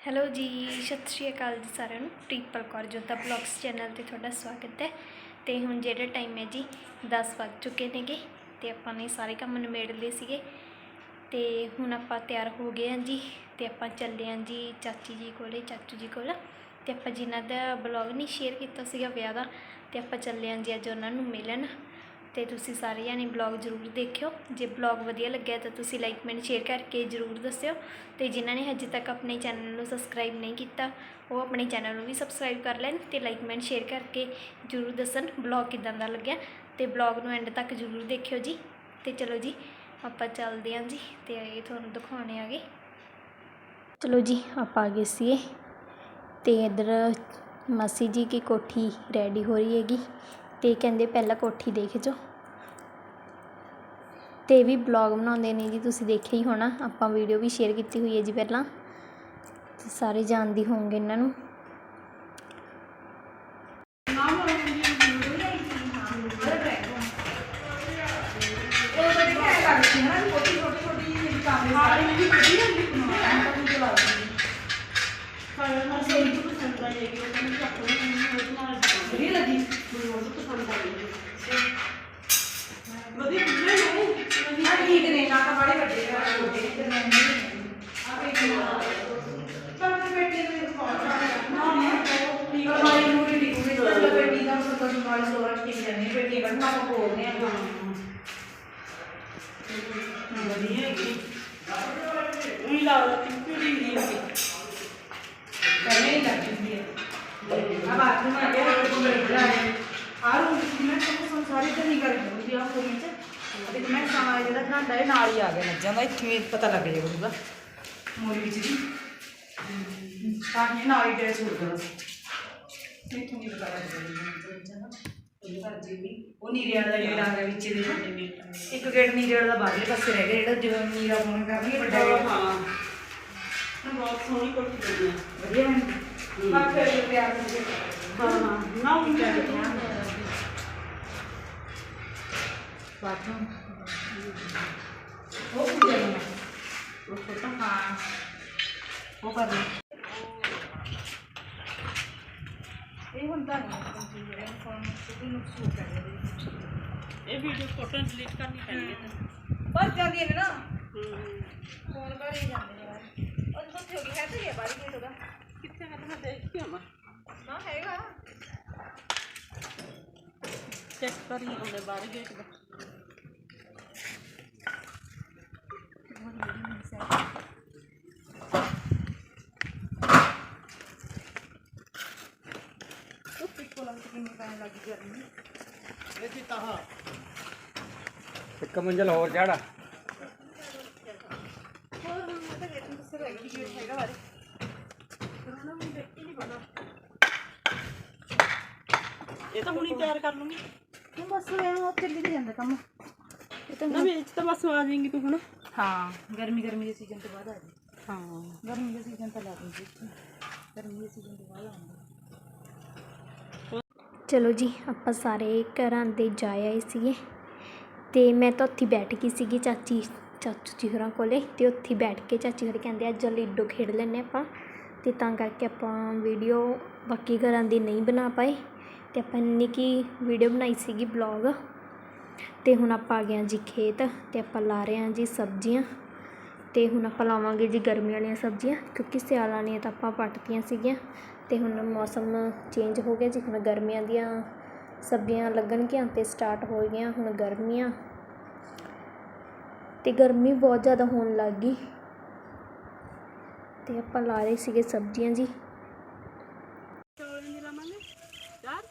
Hello ਜੀ, ਸਤਿ ਸ਼੍ਰੀ ਅਕਾਲ ਜੀ ਸਾਰਿਆਂ ਨੂੰ। ਪ੍ਰੀਤਪਾਲ ਕੌਰ ਜੋਤਾ ਬਲੌਗਸ ਚੈਨਲ ਤੇ ਤੁਹਾਡਾ ਸਵਾਗਤ ਹੈ। ਤੇ ਹੁਣ ਜਿਹੜਾ ਟਾਈਮ ਹੈ ਜੀ 10 ਵੱਜ ਚੁੱਕੇ ਨੇਗੇ ਤੇ ਆਪਾਂ ਨੇ ਸਾਰੇ ਕੰਮ ਨਿਬੇੜ ਲਏ ਸੀਗੇ। ਤੇ ਹੁਣ ਆਪਾਂ ਤਿਆਰ ਹੋ ਗਏ ਹਾਂ ਜੀ ਤੇ ਆਪਾਂ ਚੱਲੇ ਹਾਂ ਜੀ ਚਾਚੀ ਜੀ ਕੋਲੇ, ਚਾਚੂ ਜੀ ਕੋਲ। ਤੇ ਆਪਾਂ ਜਿਨ੍ਹਾਂ ਦਾ ਬਲੌਗ ਨਹੀਂ ਸ਼ੇਅਰ ਕੀਤਾ ਸੀਗਾ ਵਿਆਹ ਦਾ, ਤੇ ਆਪਾਂ ਚੱਲੇ ਹਾਂ ਜੀ ਅੱਜ ਉਹਨਾਂ ਨੂੰ ਮਿਲਣ। ਅਤੇ ਤੁਸੀਂ ਸਾਰੇ ਜਾਣੇ ਬਲੌਗ ਜ਼ਰੂਰ ਦੇਖਿਓ। ਜੇ ਬਲੌਗ ਵਧੀਆ ਲੱਗਿਆ ਤਾਂ ਤੁਸੀਂ ਲਾਈਕ ਕਮੈਂਟ ਸ਼ੇਅਰ ਕਰਕੇ ਜ਼ਰੂਰ ਦੱਸਿਓ। ਅਤੇ ਜਿਨ੍ਹਾਂ ਨੇ ਹਜੇ ਤੱਕ ਆਪਣੇ ਚੈਨਲ ਨੂੰ ਸਬਸਕ੍ਰਾਈਬ ਨਹੀਂ ਕੀਤਾ, ਉਹ ਆਪਣੇ ਚੈਨਲ ਨੂੰ ਵੀ ਸਬਸਕ੍ਰਾਈਬ ਕਰ ਲੈਣ ਅਤੇ ਲਾਈਕ ਕਮੈਂਟ ਸ਼ੇਅਰ ਕਰਕੇ ਜ਼ਰੂਰ ਦੱਸਣ ਬਲੌਗ ਕਿਦਾਂ ਦਾ ਲੱਗਿਆ। ਅਤੇ ਬਲੌਗ ਨੂੰ ਐਂਡ ਤੱਕ ਜ਼ਰੂਰ ਦੇਖਿਓ ਜੀ। ਅਤੇ ਚਲੋ ਜੀ, ਆਪਾਂ ਚੱਲਦੇ ਹਾਂ ਜੀ ਅਤੇ ਇਹ ਤੁਹਾਨੂੰ ਦਿਖਾਉਣੇ ਆਗੇ। ਚਲੋ ਜੀ, ਆਪਾਂ ਆ ਗਏ ਸੀਗੇ ਅਤੇ ਇੱਧਰ ਮਾਸੀ ਜੀ ਕੀ ਕੋਠੀ ਰੈਡੀ ਹੋ ਰਹੀ ਹੈਗੀ। ਅਤੇ ਕਹਿੰਦੇ ਪਹਿਲਾਂ ਕੋਠੀ ਦੇਖ ਜੋ ਅਤੇ ਇਹ ਵੀ ਬਲੌਗ ਬਣਾਉਂਦੇ ਨੇ ਜੀ, ਤੁਸੀਂ ਦੇਖਿਆ ਹੀ ਹੋਣਾ। ਆਪਾਂ ਵੀਡੀਓ ਵੀ ਸ਼ੇਅਰ ਕੀਤੀ ਹੋਈ ਹੈ ਜੀ ਪਹਿਲਾਂ। ਤੇ ਸਾਰੇ ਜਾਣਦੇ ਹੋਣਗੇ ਇਹਨਾਂ ਨੂੰ। ਵਧੀਆ ਬੁੱਲੇ ਨੂੰ ਵਧੀਆ ਠੀਕ ਨੇ ਨਾ ਤਾਂ ਬੜੇ ਵੱਡੇ ਘਰ ਛੋਟੇ ਤੇ ਮੈਂ ਆ ਵੇਖ ਲਾ ਪਰ ਤੇ ਬੈਠੇ ਨੇ ਫੋਨ ਨਾ ਨਾ ਠੀਕ ਹੈ ਮਾਈ ਨੂੰ ਵੀ ਠੀਕ ਨਹੀਂ ਦੋ ਬੇਟੀ ਦਾ ਸਭ ਤੋਂ ਮਾਈ ਸੋਰਾ ਠੀਕ ਰਹਿਣੀ ਬੇਟੀ ਬਣਨਾ ਕੋ ਬੋਲਨੇ ਆ ਹਾਂ ਵਧੀਆ ਹੈਗੀ ਉਹੀ ਲਾ ਕਿਉਂਕਿ ਨਹੀਂ ਹੈਗੀ ਪਹਿਲੇ ਹੀ ਲੱਗੀ ਹੈ ਆ ਬਾਥਰੂਮ ਆ ਗਿਆ ਨਾਲ ਹੀ ਆ ਗਿਆ ਮੱਝਾਂ ਦਾ ਇੱਥੇ ਪਤਾ ਲੱਗ ਜਾਏ ਬੜੂਗਾ ਮੋਰੀ ਵਿੱਚ ਦੀ ਤਾਂ ਇਹ ਨਾਲ ਹੀ ਡਰੈਸ ਹੋ ਗਿਆ ਇੱਥੋਂ ਨਹੀਂ ਪਤਾ ਲੱਗਦਾ ਉਹਦੇ ਘਰ ਜੀ ਵੀ। ਉਹ ਨੀਰੇ ਵਾਲਾ ਗੇਟ ਆ ਗਿਆ ਵਿੱਚ ਦੇ ਇੱਕ ਗੇਟ ਨੀਰੇ ਵਾਲਾ ਬਾਹਰਲੇ ਪਾਸੇ ਰਹਿ ਗਿਆ ਜਿਹੜਾ ਜਦੋਂ ਨੀਰਾ ਫੋਨ ਕਰਨਗੇ ਵੱਡਾ ਹਾਂ। ਬਹੁਤ ਸੋਹਣੀ ਕੋਠੀ ਬਣੀ। ਹੈ। ਵਧੀਆ ਫਿਰ ਇਹ ਪਿਆਰ ਹਾਂ ਹਾਂ। ਨਾ ਉਹ ਕਿਆ ਕਰਨਾ ਬਾਥਰੂਮ ਉਹ ਕੁੜੀ ਹੈ ਉਹ ਛੋਟਾ ਹਾਂ ਉਹ ਕਰ ਲਈ ਇਹ ਹੁੰਦਾ ਨਹੀਂ ਜਿਹੜੇ ਫੋਨ ਸੁਧੀ ਨੁਕਸ ਹੋ ਕਰਦੇ ਇਹ ਵੀਡੀਓ ਫੋਟੋ ਡਿਲੀਟ ਕਰਨੀ ਪੈਣੀ ਹੈ ਬਸ ਜਾਂਦੀ ਹੈ ਨਾ ਹੂੰ ਫੋਨ ਕਰ ਹੀ ਜਾਂਦੇ ਨੇ ਬਾਹਰ ਉਹ ਜਦੋਂ ਹੋ ਗਈ ਹੈ ਤੇ ਇਹ ਬਾਰੀ ਗੇਟ ਉਹਦਾ ਕਿੱਥੇ ਮੈਂ ਤਾਂ ਦੇਖ ਕੇ ਆਵਾਂ ਨਾ ਹੈਗਾ ਚੈੱਕ ਕਰੀ ਉਹਦੇ ਬਾਹਰ ਗੇਟ ਦਾ ਉਹ ਪਿੱਕੋ ਲੱਗ ਕੇ ਕਿੰਨੀ ਪੈਣ ਲੱਗੀ ਗਰਮੀ ਇੱਕ ਮੰਜ਼ਲ ਹੋਰ ਚੜਾ ਇਹ ਤਾਂ ਹੁਣੀ ਤਿਆਰ ਕਰ ਲੂੰਗੀ। ਬਸ ਐਂ ਚੱਲੀ ਤੇ ਜਾਂਦਾ ਕੰਮ। ਇਹ ਤਾਂ ਨਾ ਵਿੱਚ ਤਾਂ ਬਸ ਆ ਜਾਏਂਗੀ ਤੂੰ ਹੁਣ। ਹਾਂ। ਗਰਮੀ ਗਰਮੀ ਦੇ ਸੀਜ਼ਨ ਤੋਂ ਬਾਅਦ ਆ ਜੀ ਹਾਂ। ਗਰਮੀ ਦੇ ਸੀਜ਼ਨ ਤਾਂ ਲਾ ਦਿੰਦੀ ਇੱਥੇ ਗਰਮੀ ਦੇ ਸੀਜ਼ਨ ਤੋਂ ਬਾਅਦ ਆਉਂਦਾ ਚਲੋ ਜੀ ਆਪਾਂ ਸਾਰੇ ਘਰਾਂ ਦੇ ਜਾ ਆਏ ਸੀਗੇ। ਤੇ ਮੈਂ ਤਾਂ ਉੱਥੇ ਬੈਠ ਗਈ ਸੀਗੀ ਚਾਚੀ ਚਾਚੂ ਜੀ ਹੋਰਾਂ ਕੋਲੇ। ਤੇ ਉੱਥੇ ਬੈਠ ਕੇ ਚਾਚੀ ਹੋਰੀ ਕਹਿੰਦੇ ਅੱਜ ਲੀਡੋ ਖੇਡ ਲੈਂਦੇ ਆਪਾਂ। ਤੇ ਤਾਂ ਕਰਕੇ ਆਪਾਂ ਵੀਡੀਓ ਬਾਕੀ ਘਰਾਂ ਦੀ ਨਹੀਂ ਬਣਾ ਪਾਏ। ਤੇ ਆਪਾਂ ਇੰਨੀ ਕੀ ਵੀਡੀਓ ਬਣਾਈ ਸੀਗੀ ਬਲੌਗ ਅਤੇ ਹੁਣ ਆਪਾਂ ਆ ਗਏ ਹਾਂ ਜੀ ਖੇਤ ਅਤੇ ਆਪਾਂ ਲਾ ਰਹੇ ਹਾਂ ਜੀ ਸਬਜ਼ੀਆਂ ਅਤੇ ਹੁਣ ਆਪਾਂ ਲਾਵਾਂਗੇ ਜੀ ਗਰਮੀ ਵਾਲੀਆਂ ਸਬਜ਼ੀਆਂ ਕਿਉਂਕਿ ਸਿਆਲ ਵਾਲੀਆਂ ਤਾਂ ਆਪਾਂ ਪੱਟਤੀਆਂ ਸੀਗੀਆਂ ਅਤੇ ਹੁਣ ਮੌਸਮ ਚੇਂਜ ਹੋ ਗਿਆ ਜੀ, ਹੁਣ ਗਰਮੀਆਂ ਦੀਆਂ ਸਬਜ਼ੀਆਂ ਲੱਗਣਗੀਆਂ ਅਤੇ ਸਟਾਰਟ ਹੋ ਗਈਆਂ ਹੁਣ ਗਰਮੀਆਂ। ਅਤੇ ਗਰਮੀ ਬਹੁਤ ਜ਼ਿਆਦਾ ਹੋਣ ਲੱਗ ਗਈ ਅਤੇ ਆਪਾਂ ਲਾ ਰਹੇ ਸੀਗੇ ਸਬਜ਼ੀਆਂ ਜੀ। ਚਾਰ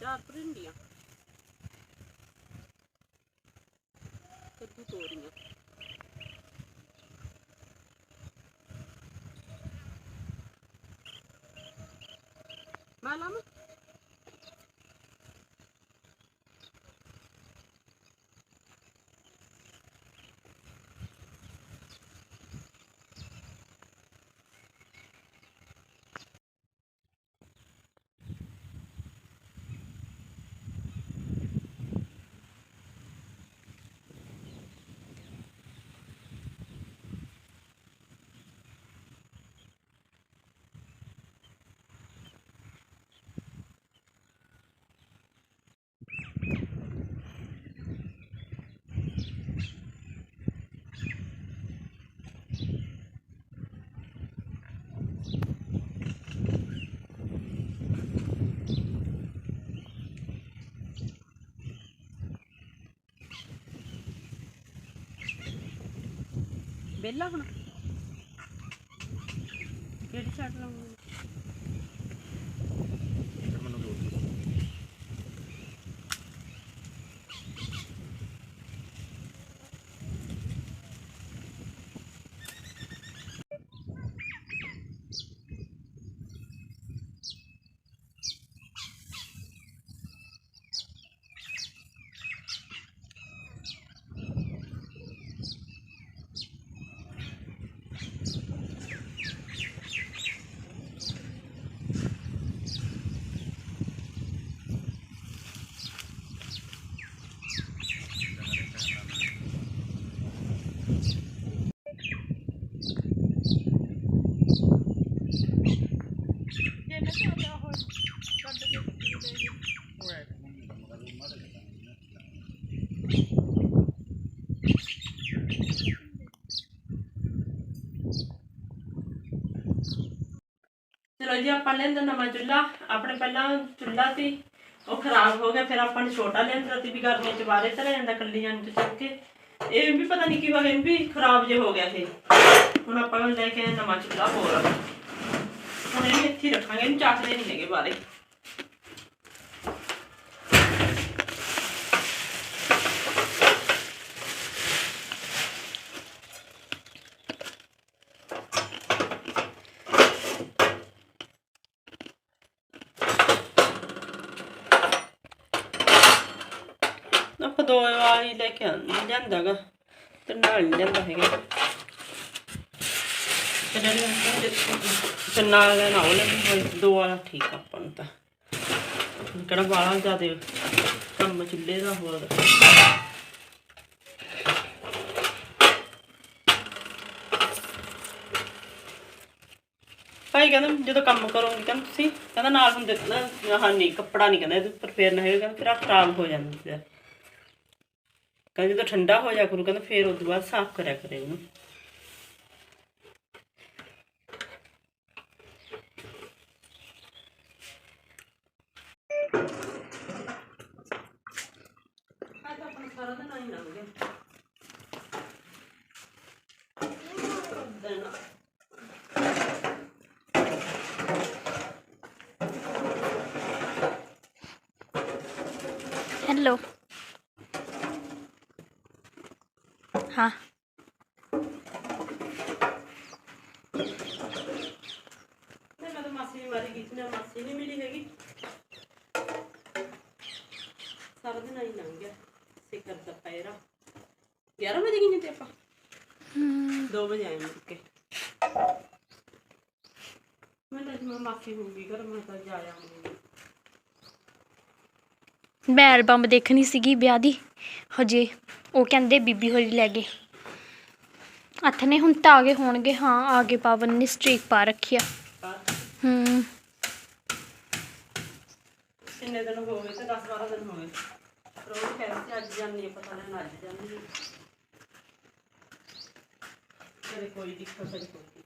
ਚਾਰ ਪਰਿੰਡੀਆਂ। ਕੱਦੂ ਤੋਰੀਆਂ ਮੈਂ వెళ్ళాకணும் ఎడిచాట్లో ਜੀ, ਆਪਾਂ ਲੈਂਦਾ ਨਵਾਂ ਚੁੱਲਾ ਆਪਣੇ ਪਹਿਲਾਂ ਚੁੱਲਾ ਸੀ, ਉਹ ਖਰਾਬ ਹੋ ਗਿਆ, ਫਿਰ ਆਪਾਂ ਨੇ ਛੋਟਾ ਲਿਆਂਦਾ ਸੀ, ਵੀ ਗਰਮੀਆਂ ਚ ਬਾਹਰੇ ਧਰਿਆ ਜਾਂਦਾ ਕੱਲੀ ਜਾਣ ਚ ਚੱਕ ਕੇ। ਇਹ ਵੀ ਪਤਾ ਨਹੀਂ ਕੀ ਹੋ ਵੀ ਖਰਾਬ ਜੇ ਹੋ ਗਿਆ ਸੀ। ਹੁਣ ਆਪਾਂ ਲੈ ਕੇ ਆਏ ਨਵਾਂ ਚੁੱਲਾ ਹੋਰ। ਹੁਣ ਇਹਨੂੰ ਇੱਥੇ ਰੱਖਾਂਗੇ, ਇਹਨੂੰ ਚੱਕਦੇ ਨਹੀਂ ਹੈਗੇ ਬਾਹਰੇ ਆਪਾਂ ਦੋ ਵਾਲੀ ਲੈ ਕੇ ਆਂ ਤੇ ਨਾਲ ਨੀ ਲਿਆਂਦਾ ਹੈਗਾ। ਤੇ ਜਿਹੜੀ ਤੇ ਨਾਲ ਲੈਣਾ ਉਹ ਲੈਣੀ ਦੋ ਵਾਲਾ ਠੀਕ ਆਪਾਂ ਨੂੰ ਤਾਂ। ਕਿਹੜਾ ਬਾਲਾ ਜ਼ਿਆਦੇ ਕੰਮ ਚੁੱਲੇ ਦਾ ਹੋਰ। ਭਾਈ ਕਹਿੰਦਾ ਜਦੋਂ ਕੰਮ ਕਰੋਗੇ ਕਹਿੰਦਾ ਤੁਸੀਂ, ਕਹਿੰਦਾ ਨਾਲ ਹੁੰਦੇ ਨਾ ਹਾਂ ਨਹੀਂ, ਕੱਪੜਾ ਨਹੀਂ ਕਹਿੰਦਾ, ਇਹਦੇ ਉੱਪਰ ਫੇਰਨਾ ਹੈਗਾ ਕਹਿੰਦਾ ਫਿਰ ਖਰਾਬ ਹੋ ਜਾਂਦਾ ਕਹਿੰਦਾ ਜਦੋਂ ਠੰਡਾ ਹੋ ਜਾ ਕਰੂ, ਕਹਿੰਦਾ ਫੇਰ ਉਸ ਤੋਂ ਬਾਅਦ ਸਾਫ਼ ਕਰਿਆ ਕਰੇ ਉਹਨੂੰ। ਆ ਤਾਂ ਆਪਣਾ ਸਾਰਾ ਦਿਨ ਆਈ ਲੰਘ ਗਿਆ ਦਿਨ ਹੈਲੋ ਹਾਂ ਨਹੀਂ ਮੈਂ ਤਾਂ ਮਾਸੀ ਦੀ ਵਾਰੀ ਕੀਤੀ ਨਾ ਮਾਸੀ ਨਹੀਂ ਮਿਲੀ ਹੈਗੀ ਸਾਰਾ ਦਿਨ ਆਈ ਲੰਘ ਗਿਆ ਸਿਕਰ ਦਾ ਪੈਰਾ 11 ਵਜੇ ਗਏ ਤੇ ਆਪਾਂ 2 ਵਜੇ ਆਏ ਮੁੜ ਕੇ ਮੈਂ ਤਾਂ ਮੈਂ ਮਾਸੀ ਹੋਊਗੀ ਘਰ ਮੈਂ ਤਾਂ ਜਾ ਆਉਂਗੀ ਮੈਂ ਐਲਬਮ ਦੇਖਣੀ ਸੀਗੀ ਵਿਆਹ ਦੀ। ਹਜੇ ਉਹ ਕਹਿੰਦੇ ਬੀਬੀ ਹੋਰੀ ਲੈ ਗਏ। ਹੱਥ ਨੇ ਹੁਣ ਤਾਂ ਆ ਗਏ ਹੋਣਗੇ। ਹਾਂ ਆ ਗਏ ਪਾਵਨ ਨੇ ਸਟ੍ਰੀਕ ਪਾ ਰੱਖੀ ਆ। ਹੂੰ। ਕਿੰਨੇ ਦਿਨ ਹੋ ਗਏ ਤੇ 10 12 ਦਿਨ ਹੋ ਗਏ। ਰੋਜ਼ ਕਹਿੰਦੇ ਸੀ ਅੱਜ ਜਾਂਦੀ ਹੈ ਪਤਾ ਨਹੀਂ ਅੱਜ ਜਾਂਦੀ ਹੈ ਕਦੇ ਕੋਈ ਦਿੱਕਤ ਕਦੇ ਕੋਈ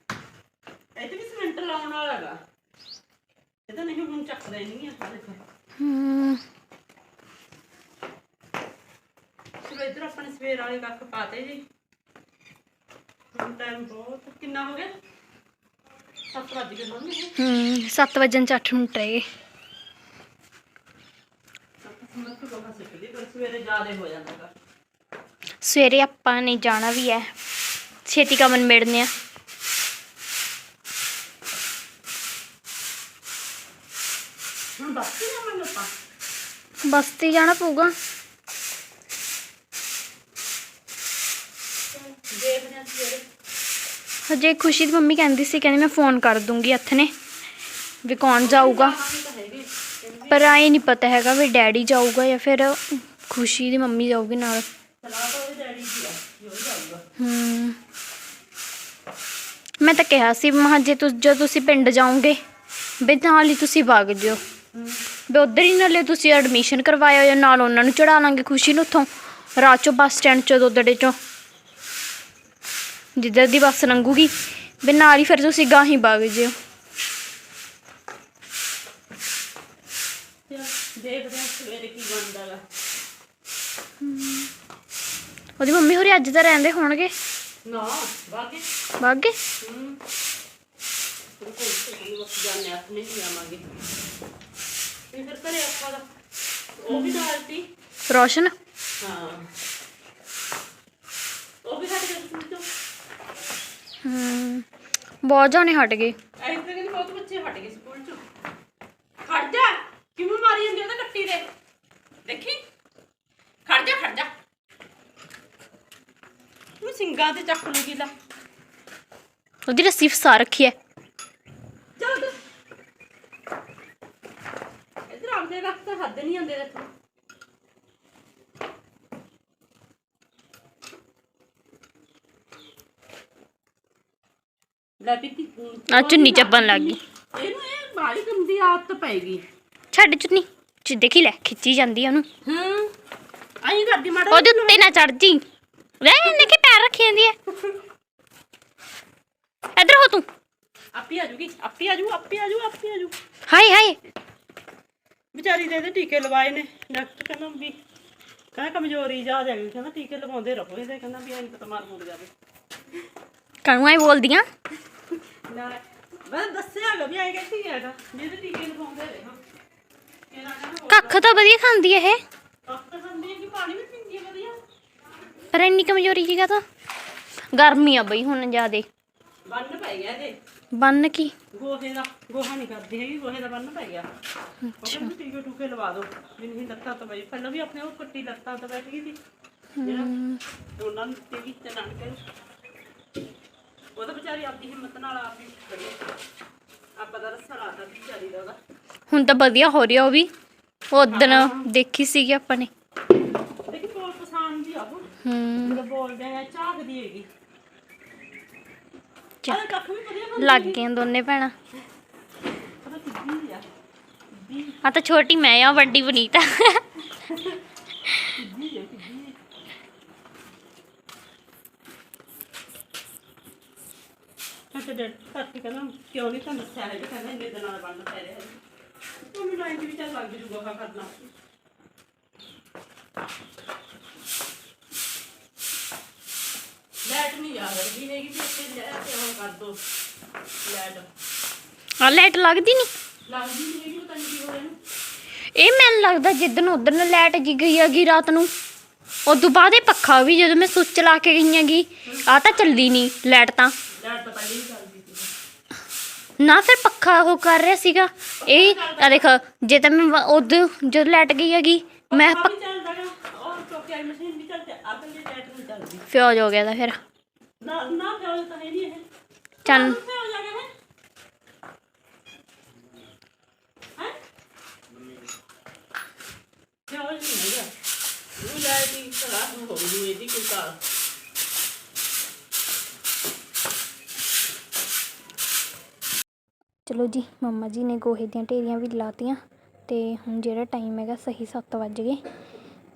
ਇੱਥੇ ਵੀ ਸਿਮੈਂਟ ਲਾਉਣ ਵਾਲਾ ਹੈਗਾ। ਇਹ ਤਾਂ ਨਹੀਂ ਹੁਣ ਚੱਕਦੇ ਨਹੀਂ ਆ। ਦੇਖੋ ਹੂੰ ਚਲੋ ਇੱਧਰ ਆਪਾਂ ਨੇ ਸਵੇਰ ਵਾਲੇ ਕੱਖ ਪਾਤੇ ਜੀ। ਹੁਣ ਟਾਈਮ ਬਹੁਤ। ਕਿੰਨਾ ਹੋ ਗਿਆ? 7 ਵਜ ਗਏ ਮੰਮੀ। ਹੂੰ 7 ਵਜਣ ਚ 8 ਮਿੰਟ ਰਹਿ ਗਏ। ਸਵੇਰੇ ਜ਼ਿਆਦਾ ਹੋ ਜਾਂਦਾ ਗਾ। ਸਵੇਰੇ ਆਪਾਂ ਨੇ ਜਾਣਾ ਵੀ ਹੈ। ਛੇਤੀ ਕੰਮ ਨਿਬੇੜਨੇ ਆ। ਹੁਣ ਬੱਸ ਹੀ ਜਾਵਾਂਗੇ ਆਪਾਂ? ਬੱਸ ਤੇ ਜਾਣਾ ਪਊਗਾ। ਦੇਖਦੇ ਸਵੇਰੇ ਹਜੇ ਖੁਸ਼ੀ ਦੀ ਮੰਮੀ ਕਹਿੰਦੀ ਸੀ, ਕਹਿੰਦੀ ਮੈਂ ਫੋਨ ਕਰ ਦੂੰਗੀ ਹੱਥ ਨੇ ਵੀ ਕੌਣ ਜਾਊਗਾ। ਪਰ ਆਏ ਨਹੀਂ ਪਤਾ ਹੈਗਾ ਵੀ ਡੈਡੀ ਜਾਊਗਾ ਜਾਂ ਫਿਰ ਖੁਸ਼ੀ ਦੀ ਮੰਮੀ ਜਾਊਗੀ ਨਾਲ। ਸਲਾਹ ਤਾਂ ਉਹਦੇ ਡੈਡੀ ਦੀ ਆ ਜੋ ਜਾਊਗਾ ਹੂੰ। ਮੈਂ ਤਾਂ ਕਿਹਾ ਸੀ ਮਹਾਂ ਜੇ ਤੁਸੀਂ ਜਦੋਂ ਤੁਸੀਂ ਪਿੰਡ ਜਾਓਗੇ, ਵੀ ਨਾਲ ਹੀ ਤੁਸੀਂ ਵਗ ਜਿਓ। ਵੀ ਉਧਰ ਹੀ ਨਾਲੇ ਤੁਸੀਂ ਐਡਮਿਸ਼ਨ ਕਰਵਾਇਆ ਜਾਂ ਨਾਲ ਉਹਨਾਂ ਨੂੰ ਚੜਾ ਲਾਂਗੇ ਖੁਸ਼ੀ ਨੂੰ ਉੱਥੋਂ। ਰਾਤ ਚੋਂ ਬੱਸ ਸਟੈਂਡ ਚੋਂ, ਦੋਦੜੇ ਚੋਂ। ਜਿੱਧਰ ਦੀ ਬੱਸ ਲੰਘੂਗੀ ਵੀ ਨਾਲ ਹੀ ਫਿਰ ਤੁਸੀਂ ਗਾਹੀਂ ਵਗ ਜਿਓ। ਚਲ ਦੇਖਦੇ ਹਾਂ ਸਵੇਰੇ ਕੀ ਬਣਦਾ ਗਾ। ਉਹਦੀ ਮੰਮੀ ਹੋਰੀ ਅੱਜ ਤਾਂ ਰਹਿੰਦੇ ਹੋਣਗੇ। ਨਾ ਬਾਕੀ ਬਾਗੇ? ਹੂੰ ਫਿਰ ਕੋਈ ਵਕਤ ਜਾਣੇ ਆਪ ਨਹੀਂ ਜਾਵਾਂਗੇ ਤੇ ਫਿਰ ਘਰੇ ਆਪਾਂ ਦਾ ਉਹ ਵੀ ਸੀ? ਰੋਸ਼ਨ? ਹਾਂ। ਉਹ ਵੀ ਸਾਡੇ ਤੋਂ ਹਮ ਬਹੁਤ ਜਾਣੇ ਹਟ ਗਏ। ਐਸੇ ਤਾਂ ਬਹੁਤ ਬੱਚੇ ਹਟ ਗਏ ਸਕੂਲ ਚੋਂ। ਖੜ ਜਾ। ਕਿਵੇਂ ਮਾਰੀ ਜਾਂਦੀ ਉਹਦੇ ਕੱਟੀ ਦੇ ਦੇਖੀ? ਖੜ ਜਾ ਖੜ ਜਾ। ਉਹ ਸਿੰਗਾਂ ਤੇ ਚੱਕ ਲੂਗੀ ਲਾ। ਉਹਦੀ ਰੱਸੀ ਫਸਾ ਰੱਖੀ ਹੈ ਚੱਲ ਤੂੰ। ਇਧਰ ਆਉਂਦੇ ਵਕਤ ਹੱਦ ਨਹੀਂ ਆਉਂਦੇ ਦੇਖੋ ਲੈ ਪੀਤੀ ਆ ਚੁੰਨੀ ਚੱਬਣ ਲੱਗ ਗਈ। ਇਹਨੂੰ ਇਹ ਬਾਹਲੀ ਗੰਦੀ ਆਦਤ ਪੈ ਗਈ। ਛੱਡ ਚੁੰਨੀ। ਚ ਦੇਖੀ ਲੈ ਖਿੱਚੀ ਜਾਂਦੀ ਆ ਉਹਨੂੰ। ਹੂੰ। ਆਈ ਕਰਦੀ ਮਾੜਾ ਉਹਦੇ ਉੱਤੇ ਨਾ ਚੜ ਜੀ। ਲੈ ਇਹਨੇ ਕਿ ਪੈਰ ਰੱਖੀ ਜਾਂਦੀ ਹੈ ਇੱਧਰ ਹੋ ਤੂੰ। ਆਪੀ ਆ ਜੂਗੀ ਆਪੀ ਆ ਜੂ ਆਪੀ ਆ ਜੂ ਆਪੀ ਆ ਜੂ। ਹਾਏ ਹਾਏ। ਵਿਚਾਰੀ ਦੇ ਇਹਦੇ ਟੀਕੇ ਲਵਾਏ ਨੇ ਡਾਕਟਰ ਕਹਿੰਦਾ ਵੀ ਕਹਿੰਦਾ ਕਮਜ਼ੋਰੀ ਜਾ ਜਾਏਗੀ ਕਹਿੰਦਾ ਟੀਕੇ ਲਵਾਉਂਦੇ ਰਹੋ ਇਹਦੇ ਕਹਿੰਦਾ ਵੀ ਐਂ ਪਤਾ ਮਾਰ ਮੁੱਕ ਜਾਵੇ। ਕਾਹਨੂੰ ਆਈ ਬੋਲਦੀਆਂ? ਨਾ ਮੈਂ ਦੱਸਿਆ ਹੈਗਾ ਵੀ ਐਂ ਕਹਿੰਦੀ ਹੈਗਾ ਜਿਹਦੇ ਟੀਕੇ ਲਵਾਉਂਦੇ ਰਹੋ ਇਹਦਾ ਕਹਿੰਦਾ ਕੱਖ ਤਾਂ ਵਧੀਆ ਖਾਂਦੀ ਹੈ ਇਹ। ਡਾਕਟਰ ਕਹਿੰਦੇ ਕਿ ਪਾਣੀ ਵੀ ਪੀਂਦੀ ਹੈ ਵਧੀਆ। ਪਰ ਇੰਨੀ ਕਮਜ਼ੋਰੀ ਜੀਗਾ ਤਾਂ ਗਰਮੀ ਆ ਬਈ ਹੁਣ ਜ਼ਿਆਦੇ। ਬੰਨ ਪੈ ਗਿਆ ਇਹਦੇ ਬੰਨ ਕੀ? ਗੋਹੇ ਦਾ ਗੋਹਾ ਨਹੀਂ ਕਰਦੀ ਹੈਗੀ ਗੋਹੇ ਦਾ ਬੰਨ ਪੈ ਗਿਆ। ਅੱਛਾ। ਟੀਕੇ ਟੂਕੇ ਲਵਾ ਦੋ ਵੀ ਨਹੀਂ ਲੱਤਾਂ ਤੋਂ ਬਈ ਪਹਿਲਾਂ ਵੀ ਆਪਣੇ ਉਹ ਕੱਟੀ ਲੱਤਾਂ ਤੋਂ ਬੈਠ ਗਈ ਸੀ। ਜਿਹੜਾ ਦੋਨਾਂ ਨੂੰ ਤੇ ਵੀ ਤੇ ਨਾਨਕੇ ਨੂੰ। ਉਹ ਤਾਂ ਵਿਚਾਰੀ ਆਪਦੀ ਹਿੰਮਤ ਨਾਲ ਆਪ ਹੀ ਖੜੀ ਆਪਾਂ ਦਾ ਰੱਸਾ ਲਾਤਾ ਸੀ ਵਿਚਾਰੀ ਦਾ ਉਹਦਾ। ਹੁਣ ਤਾਂ ਵਧੀਆ ਹੋ ਰਿਹਾ ਉਹ ਵੀ। ਉਦੋਂ ਦੇਖੀ ਸੀਗੀ ਆਪਾਂ ਨੇ। ਦੇਖੀ ਕੋਲ ਪਸੰਦ ਦੀ ਆ ਉਹ। ਹੂੰ। ਜਦੋਂ ਬੋਲਦੇ ਆ ਝਾਕਦੀ ਹੈਗੀ। ਚੱਕ। ਚੱਲ ਕੱਖ ਵੀ ਵਧੀਆ ਖਾਂਦੀ ਲੱਗ ਗਈਆਂ ਦੋਨੇ ਭੈਣਾਂ। ਪਤਾ ਕਿੱਦੀ ਆ। ਤਾਂ ਛੋਟੀ ਮੈਂ ਆ ਵੱਡੀ ਆ ਕਿੱਦੀ ਅੱਛਾ ਡੈਡ ਕੱਟ ਕਹਿੰਦਾ ਕਿਉਂ ਨਹੀਂ ਤੁਹਾਨੂੰ ਦੱਸਿਆ ਹੈ ਕਿ ਕਹਿੰਦਾ ਇੰਨੇ ਦਿਨਾਂ ਦਾ ਬੰਦ ਪੈ ਰਿਹਾ। ਹੈ ਤੁਹਾਨੂੰ ਲਾਈਨ ਵੀ ਚੱਲ ਲੱਗ ਜੂਗਾ ਕਰਨਾ। ਲੈਟ ਨਹੀਂ ਆ ਰਹੀ ਹੈਗੀ ਵੀ ਇੱਥੇ ਲੈ ਕੇ ਉਹ ਕਰ ਦੋ ਲੈਟ ਆ ਲਾਈਟ ਲੱਗਦੀ ਨਹੀਂ ਲੱਗਦੀ ਨਹੀਂ ਹੈਗੀ ਪਤਾ ਨਹੀਂ ਕੀ ਹੋ ਰਿਹਾ ਇਹਨੂੰ ਇਹ ਮੈਨੂੰ ਲੱਗਦਾ ਜਿੱਦਣ ਉਧਰ ਲਾਈਟ ਜੀ ਗਈ ਹੈਗੀ ਰਾਤ ਨੂੰ। ਉਦੋਂ ਬਾਅਦ ਇਹ ਪੱਖਾ ਵੀ ਜਦੋਂ ਮੈਂ ਸੁੱਚ ਲਾ ਕੇ ਗਈ ਹੈਗੀ ਆ ਤਾਂ ਚੱਲਦੀ ਨਹੀਂ ਲਾਈਟ ਤਾਂ। ਲੈਟ ਤਾਂ ਪਹਿਲੇ ਹੀ ਚੱਲਦੀ ਸੀ ਨਾ ਫਿਰ ਪੱਖਾ ਉਹ ਕਰ ਰਿਹਾ ਸੀਗਾ ਇਹ ਆ ਦੇਖ ਜੇ ਤਾਂ ਮੈਂ ਉਦੋਂ ਜਦੋਂ ਲਾਈਟ ਗਈ ਹੈਗੀ ਮੈਂ ਪੱਖਾ ਵੀ ਚੱਲਦਾ ਗਾ ਔਰ ਚੌਕੀ ਵਾਲੀ ਮਸ਼ੀਨ ਵੀ ਚੱਲਦੀ ਆ ਪਹਿਲੇ ਲੈਟ ਨਹੀਂ ਚੱਲਦੀ ਫਿਓਜ ਹੋ ਗਿਆ ਤਾਂ ਫਿਰ ਨਾ ਨਾ ਪਿਓ ਤਾਂ ਹੈ ਨਹੀਂ ਇਹ ਚੱਲ ਪਿਓ ਜਾ ਗਿਆ ਹੈ ਹੈ ਪਿਓ ਨਹੀਂ ਹੈਗਾ ਉਹ ਲੈ ਦੀ ਖਰਾਬ ਹੋ ਗਈ ਇਹਦੀ ਕੋਈ ਕਾਲ ਚਲੋ ਜੀ, ਮੰਮਾ ਜੀ ਨੇ ਗੋਹੇ ਦੀਆਂ ਢੇਰੀਆਂ ਵੀ ਲਾਤੀਆਂ ਤੇ ਹੁਣ ਜਿਹੜਾ ਟਾਈਮ ਹੈਗਾ ਸਹੀ 7 ਵੱਜ ਗਏ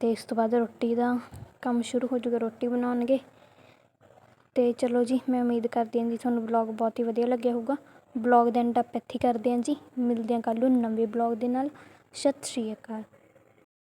ਤੇ ਇਸ ਤੋਂ ਬਾਅਦ ਰੋਟੀ ਦਾ ਕੰਮ ਸ਼ੁਰੂ ਹੋ ਜਾਊਗਾ, ਰੋਟੀ ਬਣਾਉਣਗੇ। ਤੇ ਚਲੋ ਜੀ, ਮੈਂ ਉਮੀਦ ਕਰਦੀ ਹਾਂ ਜੀ ਤੁਹਾਨੂੰ ਵਲੌਗ ਬਹੁਤ ਹੀ ਵਧੀਆ ਲੱਗਿਆ ਹੋਊਗਾ। ਵਲੌਗ ਦਾ ਐਂਡ ਆਪਾਂ ਇੱਥੇ ਕਰਦੇ ਹਾਂ ਜੀ। ਮਿਲਦੇ ਹਾਂ ਕੱਲ੍ਹ ਨੂੰ ਨਵੇਂ ਵਲੌਗ ਦੇ ਨਾਲ। ਸਤਿ ਸ਼੍ਰੀ ਅਕਾਲ।